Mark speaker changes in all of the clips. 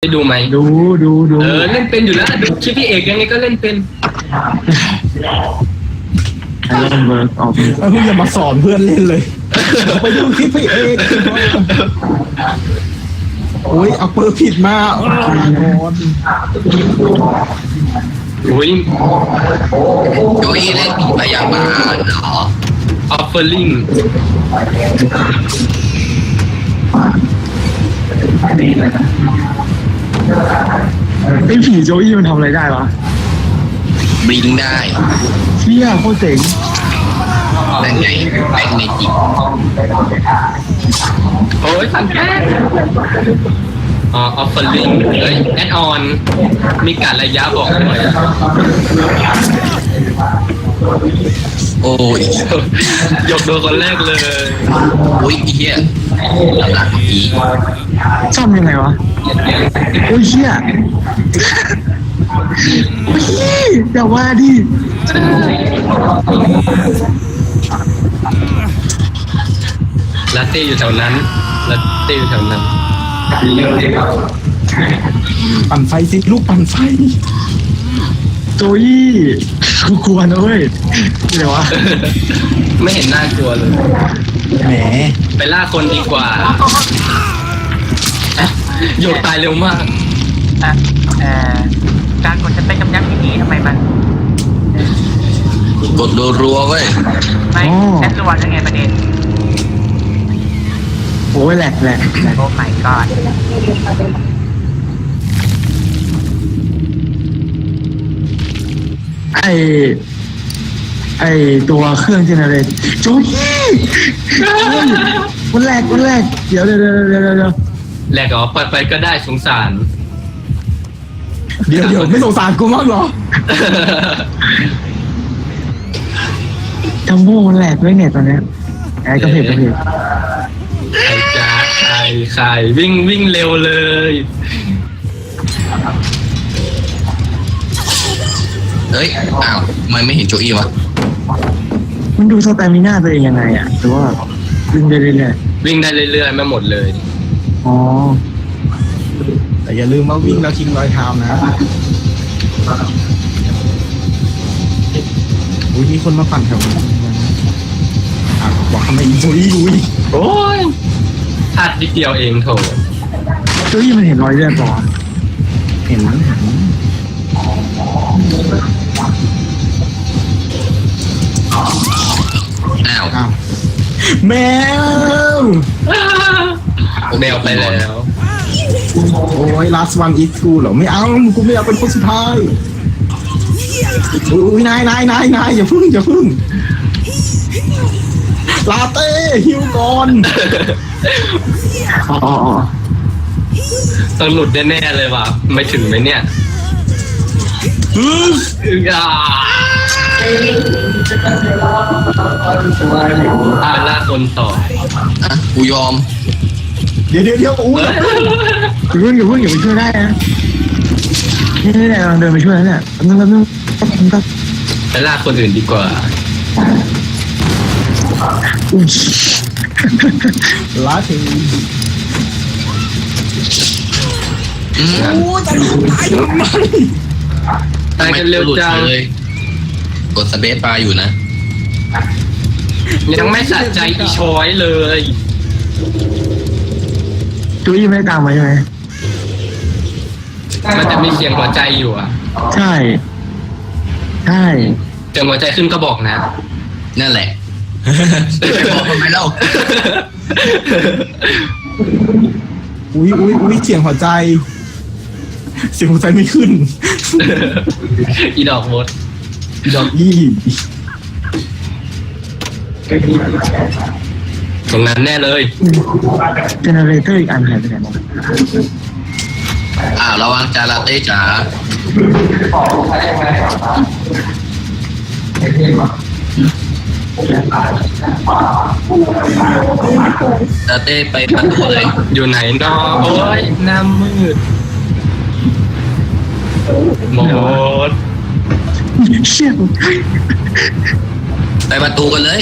Speaker 1: ได้ดูไหม
Speaker 2: ดูดูดู
Speaker 1: เออเล่นเป็นอยู่แล้วดูคลิปพี่เอกยังไงก็เล่นเป็น
Speaker 2: ไอรอนเวิร์กออก
Speaker 3: เพิ่งจะมาสอนเพื่อนเล่นเลยไปดูคลิปพี่เอกโอ้ยเอาเปอร์ผิดมาเออ
Speaker 1: อุ้ย
Speaker 4: โจยเล่นผีพยาบาลเหรอ
Speaker 1: ออฟเฟอร์ลิง
Speaker 2: ไอผีโจอี้มันทำอะไรได้วะ
Speaker 4: บลิงได้
Speaker 2: เชี่ยโคตรเจ๋ง
Speaker 4: นั่นไงแป้งเมจิก
Speaker 1: โอ้ยสังแกตอ๋อออฟเฟอร์ลิงเอ้ยแอดออน มีการระยะบอกด้วย
Speaker 4: โอ้ย
Speaker 1: ยกโดนคนแรกเลย
Speaker 4: โอ้ยไอ้เหี้ยลำหลังผี
Speaker 2: ซ่อมยังไงวะโอ้ยเชี่ยโอ้ยอย่าว่าดิ
Speaker 1: ลาเต้อยู่แถวนั้นลาเต้อยู่แถวนั้น
Speaker 3: ปั่นไฟสิลูกปั่นไฟ
Speaker 2: โจอี้กูกลัวนะเว้ยเดี๋ยววะ
Speaker 1: ไม่เห็นน่ากลัวเลย
Speaker 3: แหม
Speaker 1: ไปล่าคนดีกว่าอะโยกตายเร็วมาก
Speaker 5: อะเอ่อการกดสเปคกำยับอย่างนี้ทำไมมัน
Speaker 4: กดรัวๆเว้ย
Speaker 5: ไม่แอดรวนยังไงประเด็น
Speaker 2: โอ้ยแหลกแหลกแหลก
Speaker 5: โอ้ my god
Speaker 2: ไอไอตัวเครื่องเจเนเรตโจอี้เฮ้ยมันแหลกมันแหลกเดี๋ยวเดี๋ยวเดี๋ยวเดี๋ยวเดี๋ยว
Speaker 1: แหลกเหรอปล่อยไปก็ได้สงสาร
Speaker 3: เดี๋ยวเดี๋ยวไม่สงสารกูมั้างเหรอ
Speaker 2: จัมโบ้มันแหลกด้วยเนี่ยตอนเนี้ยไอ้กระเพกกระเพก
Speaker 1: ใครจ้าใครใครวิ่งวิ่งเร็วเลย
Speaker 4: เฮ้ย อ้าวทำไมไม่เห็นโจอี้วะ
Speaker 2: มันดูสแตมิน่าตัวเองยังไงอะหรือว่าดึงได้เรื่อย
Speaker 1: วิ่งได้เรื่อยๆไม่หมดเลย
Speaker 2: ๆอ๋อ
Speaker 3: แต่อย่าลืมว่าวิ่งแล้วทิ้งรอยเท้านะอุ้ยมีคนมาปั่นแถวนี้อะบอกทำไมอีโจอี้อุ้ย
Speaker 1: โอ้ยพลาดนิดเดียวเองโถ
Speaker 2: โจอี้มันเห็นรอยเลือดปะวะ
Speaker 3: เห็นเห็น
Speaker 4: อ้าว
Speaker 3: อ้าวแมว
Speaker 1: แมวไปแล้ว
Speaker 3: โอ้ย last one is กูเหรอ ไม่เอา กูไม่อยากเป็นคนสุดท้ายอุ้ยนายนายนายนายอย่าพึ่งอย่าพึ่ง ลาเต้ฮิวก่อน
Speaker 2: อ๋ออ๋ออ๋อ
Speaker 1: ต้องหลุดแน่ๆเลยว่ะ ไม่ถึงไหมเนี่ย อ่าอ่าล่าคนต่อ
Speaker 4: อะกูยอม
Speaker 3: เดี๋ยวเดี๋ยวเดี๋ยวอุ้ย
Speaker 2: อย่าเพิ่งอย่าเพิ่งอย่าไปช่วยได้นะนี่นี่นี่กำลังเดินไปช่วยแล้วเนี่ยแป๊บนึงแป๊บนึงแป๊บนึงแป๊บ
Speaker 1: ไปล่าคนอื่นดีกว่า
Speaker 2: อุ้ย
Speaker 3: ลาเต้
Speaker 4: อืม
Speaker 3: โอ้ยตายตายทำไม
Speaker 1: ตายกันเร็วจัง
Speaker 4: เลยกดสเปซบาร์อยู่นะ
Speaker 1: ยังไม่สะใจอีช้อยเลย
Speaker 2: โจอี้ไม่ได้ตามมาใช่ไหม
Speaker 1: มันจะมีเสียงหัวใจอยู่อะ
Speaker 2: ใช่ ใช่
Speaker 1: เสียงหัวใจขึ้นก็บอกนะ
Speaker 4: นั่นแหละ ไปบอกทำไมเล่า
Speaker 3: อุ้ยอุ้ยอุ้ยเสียงหัวใจ เสียงหัวใจไม่ขึ้น
Speaker 1: อีดอกมด
Speaker 3: ดอกอี้
Speaker 1: ตรงนั้นแน่เลย
Speaker 2: เจเนเรเตอร์อีกอันหายไปไหนหมด
Speaker 4: อ่าระวังจาลาเต้จ๋าลาเต้ไปประตูเลย
Speaker 1: อยู่ไหนนอโอ้ยหน้ามืด หมด
Speaker 2: เชี่ย
Speaker 4: ไปประตูกันเลย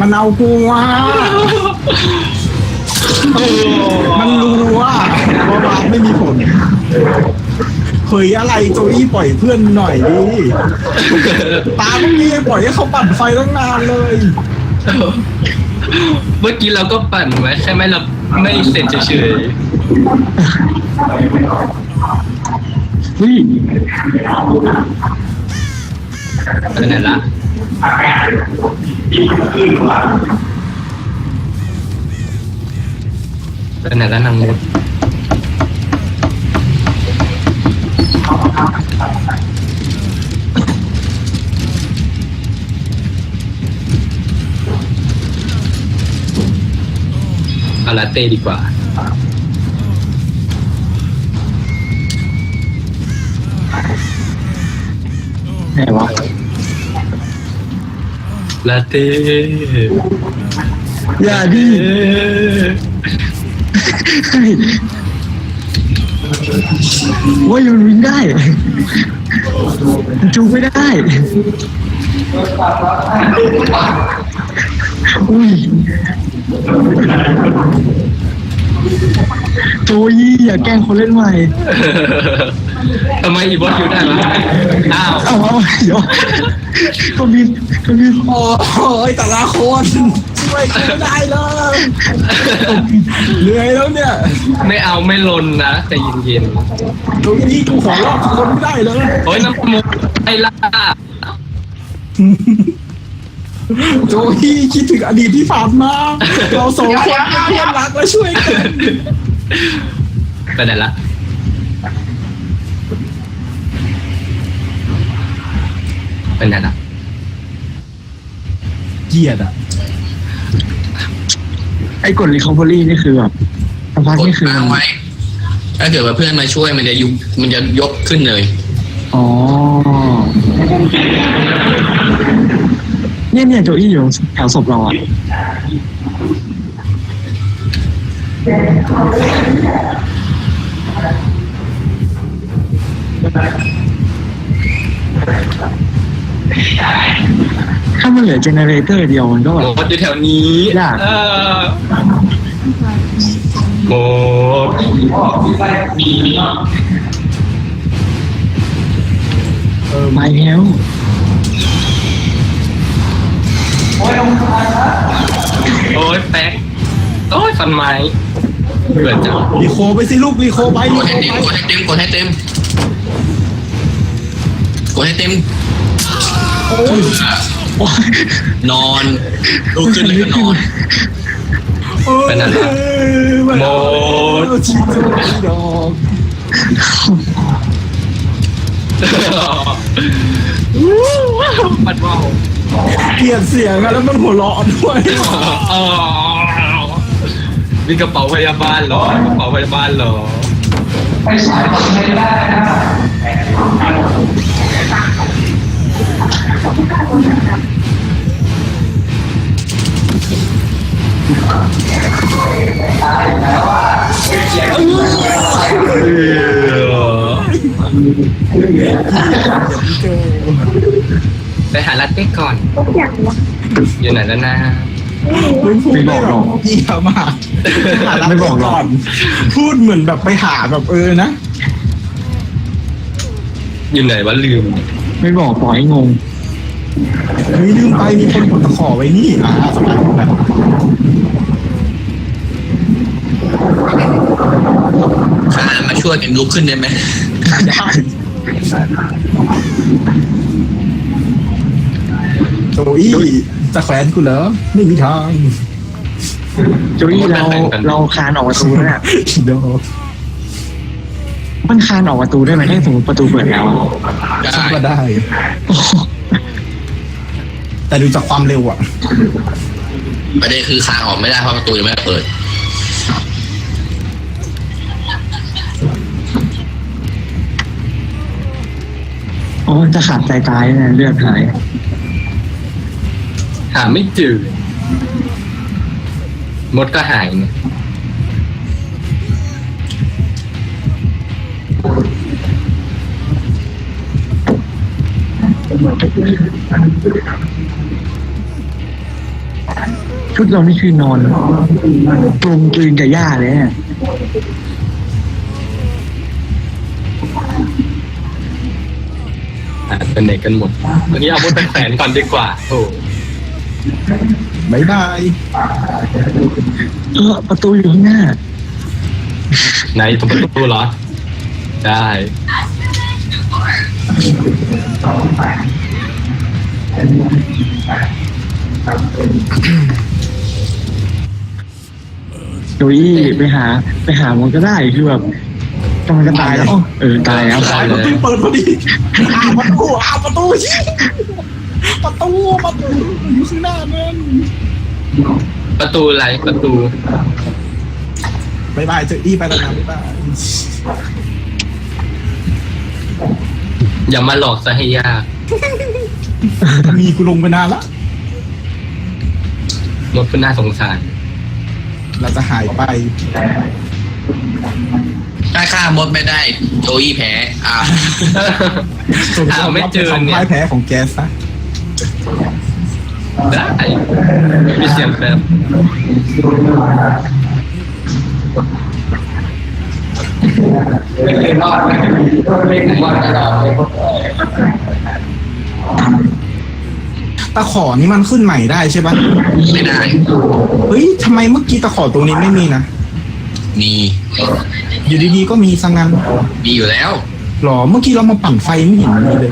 Speaker 3: มันเอากูว่ะ
Speaker 1: โอ้
Speaker 3: มันรู้ว่าว่าบาสไม่มีผลเฮ้ยอะไรโจอี้ปล่อยเพื่อนหน่อยดิตาไม่มีปล่อยให้เขาปั่นไฟตั้งนานเลย
Speaker 1: เมื่อกี้เราก็ปั่นไว้ใช่ไหมเราไม่เสร็จเฉย
Speaker 2: เฮ้ย
Speaker 1: ๆเป็นไงละเป็นไงละนางมด ลาเต้ดีกว่า
Speaker 2: ไหนวะ
Speaker 1: ลาเต้
Speaker 2: อย่าดิ
Speaker 1: เออ
Speaker 2: เฮ้ยโอ้ยมันวิ่งได้มันจูงไม่ได้อุ้ย โจยี่อย่าแกล้งคนเล่นใหม่
Speaker 1: ทำไมอีบอสอยู่ได้วะอ้าว
Speaker 2: เอาเอาเดี๋ยวก็มีก็มี
Speaker 3: โอ้ยแต่ละคนช่วยกันไม่ได้เลยเหนื่อยแล้วเนี่ย
Speaker 1: ไม่เอาไม่ลนนะแต่เย็น
Speaker 3: ตรงนี้กูขอรอบคนไม่ได้เลย
Speaker 1: ๆโอ้ยน้ำมูกไอ้ล่า
Speaker 3: โจอี้คิดถึงอดีตที่ผ่านมา เราสองคนเป็นเพื่อนรักและช่วยกัน
Speaker 1: ไปไหนละไปไหนละ
Speaker 3: เกลียดอะ
Speaker 2: ไอ้กด recovery นี่คือแบบสภาพ
Speaker 4: กด
Speaker 2: นี่คือ
Speaker 4: ค้างไว้ ถ้าเกิดว่าเพื่อนมาช่วยมันจะยุบมันจะยกขึ้นเลย
Speaker 2: อ๋อ เนี่ยเนี่ยโจอี้อยู่แถวศพเราอะถ้ามันเหลือเจเนเรเตอร์เดียวมันก็แบบ
Speaker 1: หมดอยู่แถวนี้
Speaker 2: ยาก
Speaker 1: เออหมด
Speaker 2: มาแล้ว
Speaker 1: โอ้ยแป๊กโอ้ยฟันไม้เบื่อจัง
Speaker 3: รีโคไปสิลูกรีโคไป
Speaker 4: ก
Speaker 3: รี
Speaker 4: ด
Speaker 3: โค
Speaker 4: ให้เต็ม
Speaker 3: ไป
Speaker 4: กดให้เต็มกดให้เต็มกดให้เต็ม
Speaker 2: โอ้ย
Speaker 4: นอนลุกขึ้นเลยก็นอน
Speaker 1: ไปนั่นละหมด
Speaker 3: ชิโจอี้ดอก
Speaker 1: ปัดว่าว
Speaker 3: เกลียดเสียงอะแล้วมันหัวเราะด้วย
Speaker 1: อ๋อมีกระเป๋าพยาบาลเหรอ กระเป๋าพยาบาลเหรอ ไป หาลาเต้ก่อนอยู่ไหนแล้วนะ
Speaker 2: ไม่บอกหรอก
Speaker 3: เยี่ยมาก
Speaker 2: ไม่บอกหรอก
Speaker 3: พูดเหมือนแบบไปหาแบบเออนะ
Speaker 1: อยู่ไหนวะลืม
Speaker 2: ไม่บอกปล่อยให้งง
Speaker 3: เฮ้ยลืมไปมีคนกดตะขอไว้นี่อ่าสบายแบบ
Speaker 4: ข้ามาช่วยกันลุกขึ้นได้ไหม
Speaker 3: ได้โจ อี้จะแขวนกูเหรอไม่มีทาง
Speaker 2: โจอี้เราเราคานออกประตูแล้วเนี่ย
Speaker 3: ดอก
Speaker 2: มันคานออกประตูได้ไหมถ้าสมมติประตูเปิดแล้วอะ
Speaker 4: ได้
Speaker 3: ฉันก็ได้ แต่ดูจากความเร็วอะ
Speaker 4: ประเด็นคือคางออกไม่ได้เพราะประตูยังไม่ได้เปิด
Speaker 2: โอ้จะขาดใจตายนะเลือดหาย
Speaker 1: หาไม่เจอมดก็หายไง
Speaker 2: ชุดเรานี่คือนอนกลมกลืนกับหญ้าเลยเนี่ย
Speaker 1: อะเป็นไหนกันหมดวันนี้เอามุดไปแขวนก่อนดีกว่าโอ้
Speaker 3: บายบาย
Speaker 2: เออประตูอยู่ข้างหน้า
Speaker 1: ไหนตรงประตูเหรอ ได้
Speaker 2: โจอี้ไปหา ไปหามันก็ได้คือแบบกำลังจะตายแล้วอ้อเออตายแล้ว
Speaker 3: สายประตูเปิดพอดีอ้าวประตูอ้าวประตูชิ ประตูประตูอยู่ข้างหน้านั่น
Speaker 1: ประตูอะไรประตู
Speaker 3: บายบายเจออี้ไปแล้วนะบ๊ายบาย
Speaker 1: อย่ามาหลอกซะให้ยาก
Speaker 3: มีกูลงไปนานละ
Speaker 1: มดเป็นน่าสงสาร
Speaker 3: เราจะหายไป
Speaker 4: ถ้าฆ่ามดไม่ได้โจอี้แพ้อ่า
Speaker 3: ส่วน
Speaker 1: อ้าวไม่เจอ
Speaker 3: ความ
Speaker 1: เนี่ย
Speaker 3: พ่ายแพ้ของแกสนะ
Speaker 1: ได้มีเสียงแป๊บ
Speaker 3: ตะขอนี่มันขึ้นใหม่ได้ใช่ปะ
Speaker 4: ไม่ได้
Speaker 3: เฮ้ยทำไมเมื่อกี้ตะขอตรงนี้ไม่มีนะ
Speaker 4: มี
Speaker 3: อยู่ดีๆก็มีสังงั้น
Speaker 4: มีอยู่แล้ว
Speaker 3: หรอ เมื่อกี้เรามาปั่นไฟไม่เห็นมีเลย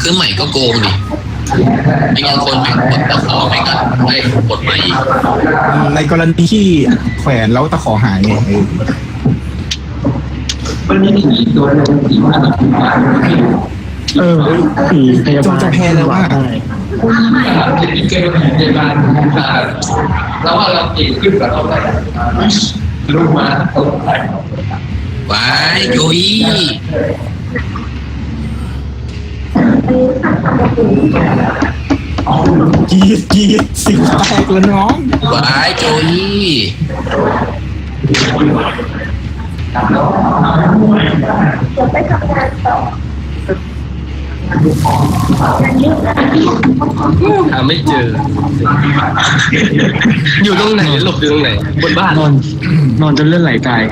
Speaker 4: คือใหม่ก็โกงดิไม่งั้นคนไปกดตะขอไม่ก็ได้กดใหม่อีก
Speaker 3: ในกรณีที่แขวนแล้วตะขอหายไงเออ
Speaker 2: เออผีพยา
Speaker 3: จ
Speaker 2: บางล
Speaker 3: จะแพ้แล้วว่า
Speaker 2: ได้
Speaker 1: เกมพยาบาลแล้วว่าเราเก่งขึ้นกว่าเราได้รู้มา
Speaker 4: ว้ายโจอี้
Speaker 3: กรีดกรีดสิวแตกแล้วน้อง
Speaker 4: วายโจอี้
Speaker 1: หาไม่เจอ อยู่ตรงไหน หลบอยู่ตรงไหน บนบ้าน
Speaker 2: นอนนอนจนเลือดไหลตาย